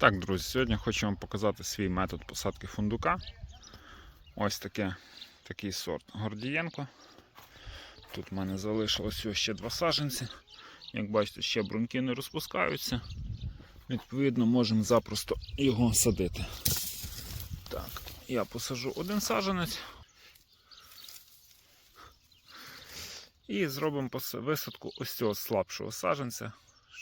Так, друзі, сьогодні хочу вам показати свій метод посадки фундука. Ось таке, такий сорт Гордієнко. Тут в мене залишилось ще два саженці. Як бачите, ще бруньки не розпускаються. Відповідно, можемо запросто його садити. Так, я посажу один саженець. І зробимо висадку ось цього слабшого саженця,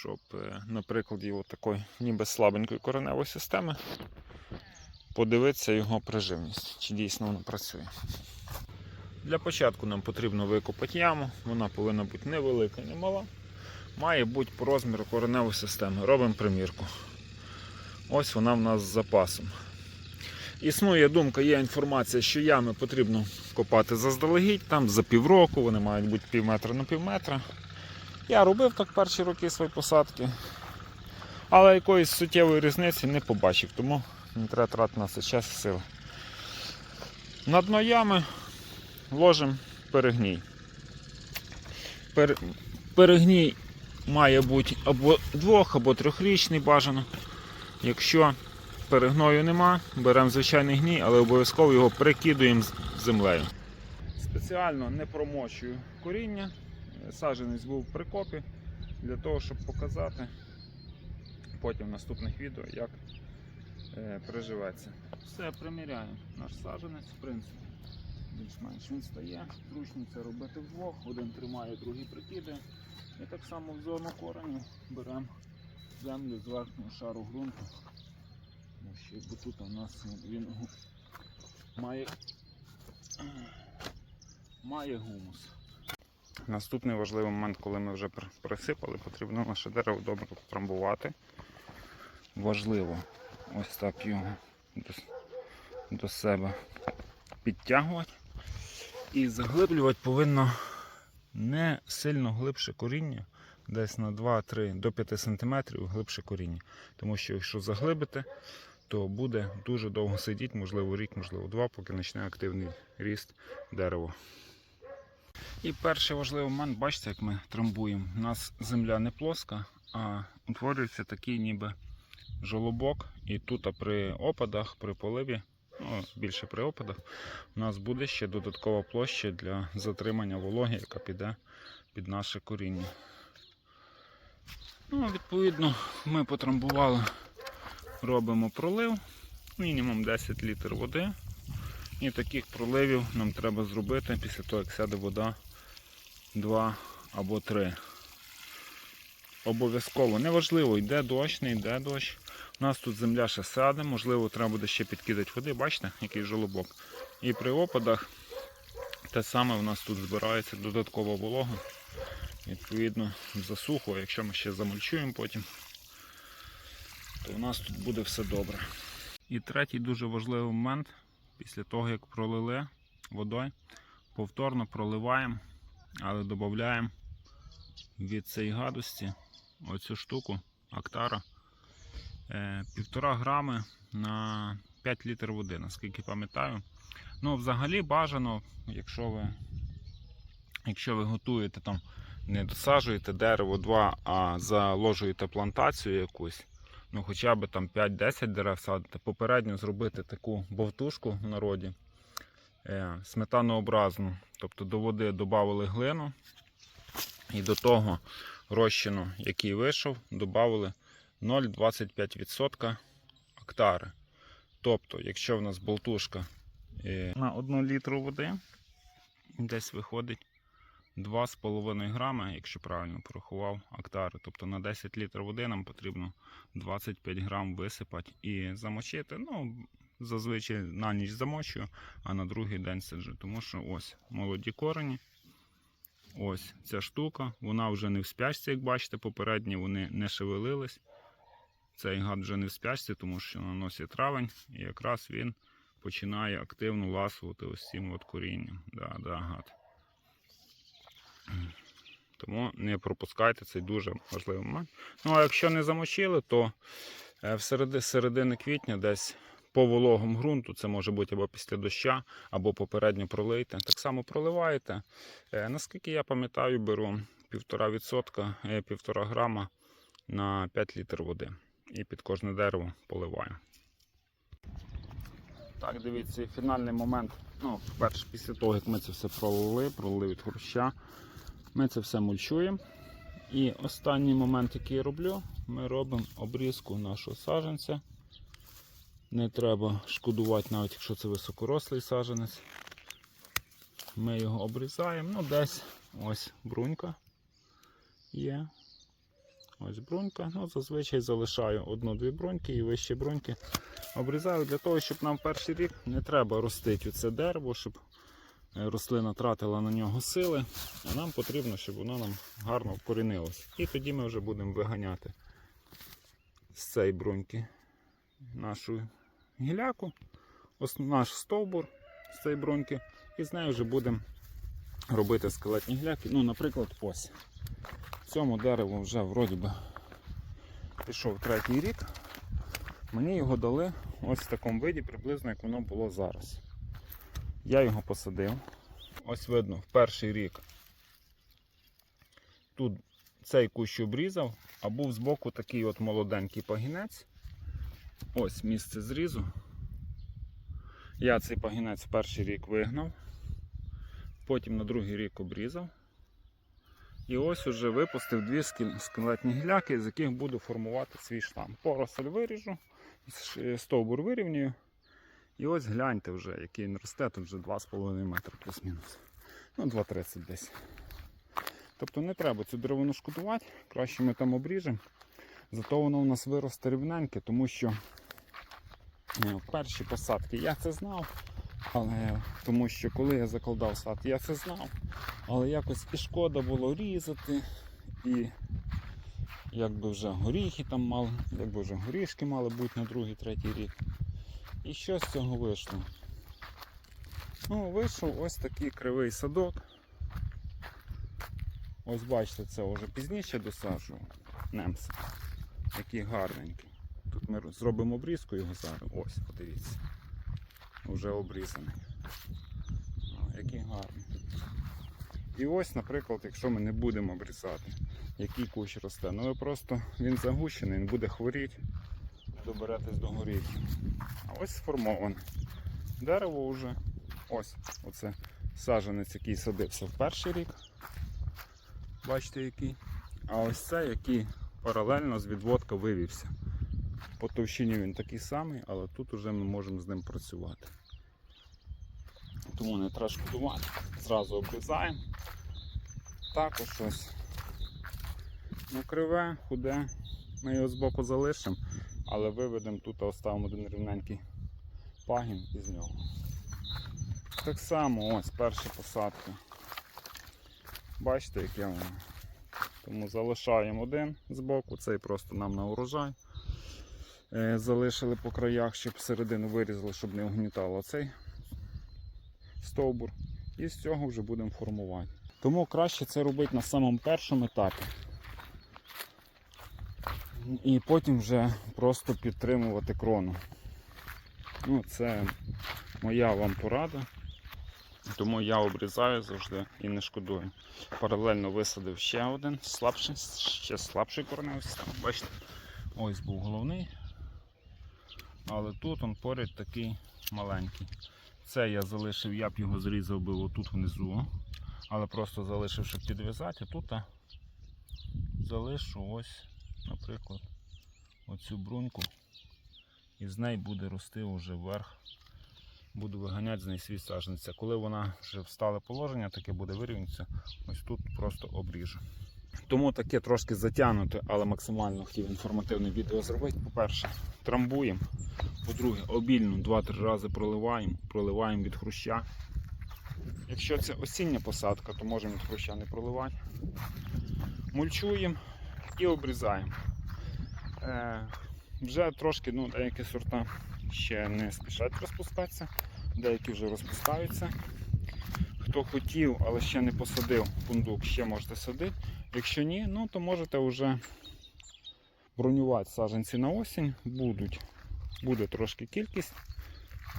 щоб, е, на прикладі такої ніби слабенької кореневої системи подивитися його приживність, чи дійсно вона працює. Для початку нам потрібно викопати яму, вона повинна бути невелика, не мала. Має бути по розміру кореневої системи. Робимо примірку. Ось вона в нас з запасом. Існує думка, є інформація, що ями потрібно копати заздалегідь, там за півроку, вони мають бути пів метра на пів метра. Я робив так перші роки свої посадки, але якоїсь суттєвої різниці не побачив, тому не треба тратити на це час і сили. На дно ями ложимо перегній. Пер... Перегній має бути або двох, або трьохрічний бажано. Якщо перегною нема, беремо звичайний гній, але обов'язково його перекидуємо з землею. Спеціально не промочую коріння. Саджанець був в прикопі для того, щоб показати потім в наступних відео, як е, приживеться. Все, приміряємо наш саджанець, в принципі. Більш-менш він стає. Зручно це робити вдвох. Один тримає, другий прикидає. І так само в зону кореню беремо землю з верхнього шару ґрунту. Ну, бо тут у нас він має, має гумус. Наступний важливий момент, коли ми вже присипали, потрібно наше дерево добре потрамбувати. Важливо ось так його до, до себе підтягувати. І заглиблювати повинно не сильно глибше коріння, десь на 2-3 до 5 см глибше коріння. Тому що якщо заглибити, то буде дуже довго сидіти, можливо рік, можливо два, поки почне активний ріст дерева. І перший важливий момент, бачите, як ми трамбуємо. У нас земля не плоска, а утворюється такий ніби жолобок. І тут при опадах, при поливі, ну, більше при опадах, у нас буде ще додаткова площа для затримання вологи, яка піде під наше коріння. Ну, відповідно, ми потрамбували, робимо пролив, мінімум 10 літрів води. І таких проливів нам треба зробити після того, як сяде вода 2 або 3. Обов'язково, неважливо, йде дощ, не йде дощ. У нас тут земля ще сяде, можливо, треба буде ще підкидати води, бачите, який жолобок. І при опадах те саме у нас тут збирається додаткова волога. Відповідно, засухо, якщо ми ще замульчуємо потім, то у нас тут буде все добре. І третій дуже важливий момент, після того як пролили водою, повторно проливаємо, але додаємо від цієї гадості оцю штуку актара е, півтора грами на 5 літрів води, наскільки пам'ятаю. Ну, взагалі бажано, якщо ви, якщо ви готуєте там, не досаджуєте дерево 2, а заложуєте плантацію якусь, ну хоча б там 5-10 дерев садите, попередньо зробити таку бовтушку в народі е, сметанообразну. Тобто до води додали глину і до того розчину, який вийшов, додали 0,25% актари. Тобто, якщо в нас болтушка е, на 1 літру води, десь виходить 2,5 грами, якщо правильно порахував актари. Тобто на 10 літрів води нам потрібно 25 грам висипати і замочити. Ну, зазвичай на ніч замочую, а на другий день сиджу. Тому що ось молоді корені. Ось ця штука, вона вже не в спячці, як бачите, попередні вони не шевелились. Цей гад вже не в спячці, тому що на носі травень, і якраз він починає активно ласувати ось цим от корінням. Да, да, гад. Тому не пропускайте цей дуже важливий момент. Ну а якщо не замочили, то е, в середи, середини квітня десь по вологому ґрунту, це може бути або після доща, або попередньо пролийте. Так само проливаєте. Е, Наскільки я пам'ятаю, беру 1,5%, е, 1,5 грама на 5 літрів води. і під кожне дерево поливаю. Так, дивіться, фінальний момент. Ну, перше, після того, як ми це все пролили, пролили від хруща, ми це все мульчуємо. І останній момент, який я роблю, ми робимо обрізку нашого саджанця. Не треба шкодувати, навіть якщо це високорослий саджанець. Ми його обрізаємо. Ну, десь ось брунька є. Ось брунька. Ну, зазвичай залишаю одну-дві бруньки і вищі бруньки обрізаю для того, щоб нам перший рік не треба ростити це дерево, щоб рослина тратила на нього сили. А нам потрібно, щоб воно нам гарно вкорінилося. І тоді ми вже будемо виганяти з цієї бруньки нашу гіляку, наш стовбур з цієї бруньки, і з нею вже будемо робити скелетні гіляки. Ну, наприклад, ось. Цьому дереву вже вроді би пішов третій рік. Мені його дали ось в такому виді, приблизно як воно було зараз. Я його посадив. Ось видно, в перший рік тут цей кущ обрізав, а був збоку такий от молоденький пагінець. Ось місце зрізу. Я цей пагінець в перший рік вигнав, потім на другий рік обрізав. І ось уже випустив дві скел- скелетні гіляки, з яких буду формувати свій штам. Поросль виріжу, стовбур вирівнюю. І ось гляньте вже, який він росте, тут вже 2,5 метри плюс-мінус. Ну, 2,30 десь. Тобто не треба цю деревину шкодувати, краще ми там обріжемо. Зато воно у нас виросте рівненьке, тому що е, перші посадки я це знав. Але тому що коли я закладав сад, я це знав. Але якось і шкода було різати, і якби вже горіхи там мали, якби вже горішки мали бути на другий, третій рік. І що з цього вийшло? Ну, вийшов ось такий кривий садок. Ось бачите, це вже пізніше досаджував немса. Який гарненький. Тут ми зробимо обрізку його зараз. Ось, подивіться. Вже обрізаний. Який гарний. І ось, наприклад, якщо ми не будемо обрізати, який кущ росте, ну ви просто він загущений, він буде хворіти, доберетесь до горіхів. А ось сформоване. Дерево вже ось оце саджанець, який садився в перший рік. Бачите який. А ось це, який паралельно з відводка вивівся. По товщині він такий самий, але тут вже ми можемо з ним працювати. Тому не треба шкодувати. Зразу обрізаємо. Також ось. Ну, криве, худе. Ми його збоку залишимо, але виведемо тут, оставимо один рівненький пагін із нього. Так само ось перша посадка. Бачите, яке воно. Тому залишаємо один збоку, цей просто нам на урожай. Е, Залишили по краях, щоб середину вирізали, щоб не угнітало цей стовбур. І з цього вже будемо формувати. Тому краще це робити на самому першому етапі. І потім вже просто підтримувати крону. Ну, це моя вам порада. Тому я обрізаю завжди і не шкодую. Паралельно висадив ще один слабший, ще слабший стан. Бачите, ось був головний. Але тут он поряд такий маленький. Це я залишив, я б його зрізав би отут внизу. Але просто залишив, щоб підв'язати. Тут залишу ось, наприклад, оцю бруньку. І з неї буде рости вже вверх. Буду виганяти з неї свій саджанець. А Коли вона вже встале положення, таке буде вирівнятися, ось тут просто обріжу. Тому таке трошки затягнуте, але максимально хотів інформативне відео зробити. По-перше, трамбуємо. По-друге, обільно 2-3 рази проливаємо, проливаємо від хруща. Якщо це осіння посадка, то можемо від хруща не проливати. Мульчуємо і обрізаємо. Е, вже трошки ну, деякі сорта ще не спішать розпускатися, деякі вже розпускаються. Хто хотів, але ще не посадив фундук, ще можете садити. Якщо ні, ну то можете вже бронювати саджанці на осінь. Будуть. Буде трошки кількість,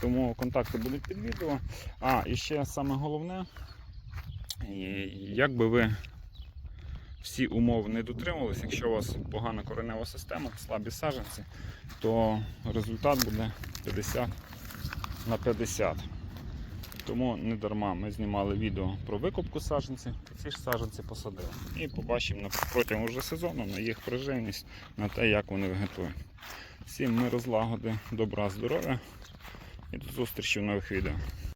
тому контакти будуть під відео. А, і ще саме головне, як би ви всі умови не дотримувалися. Якщо у вас погана коренева система, слабі саджанці, то результат буде 50 на 50. Тому не дарма ми знімали відео про викупку саджанців, ці ж саджанці посадили. І побачимо протягом вже сезону на їх приживність, на те, як вони вегетують. Всім миру, злагоди, добра, здоров'я і до зустрічі в нових відео.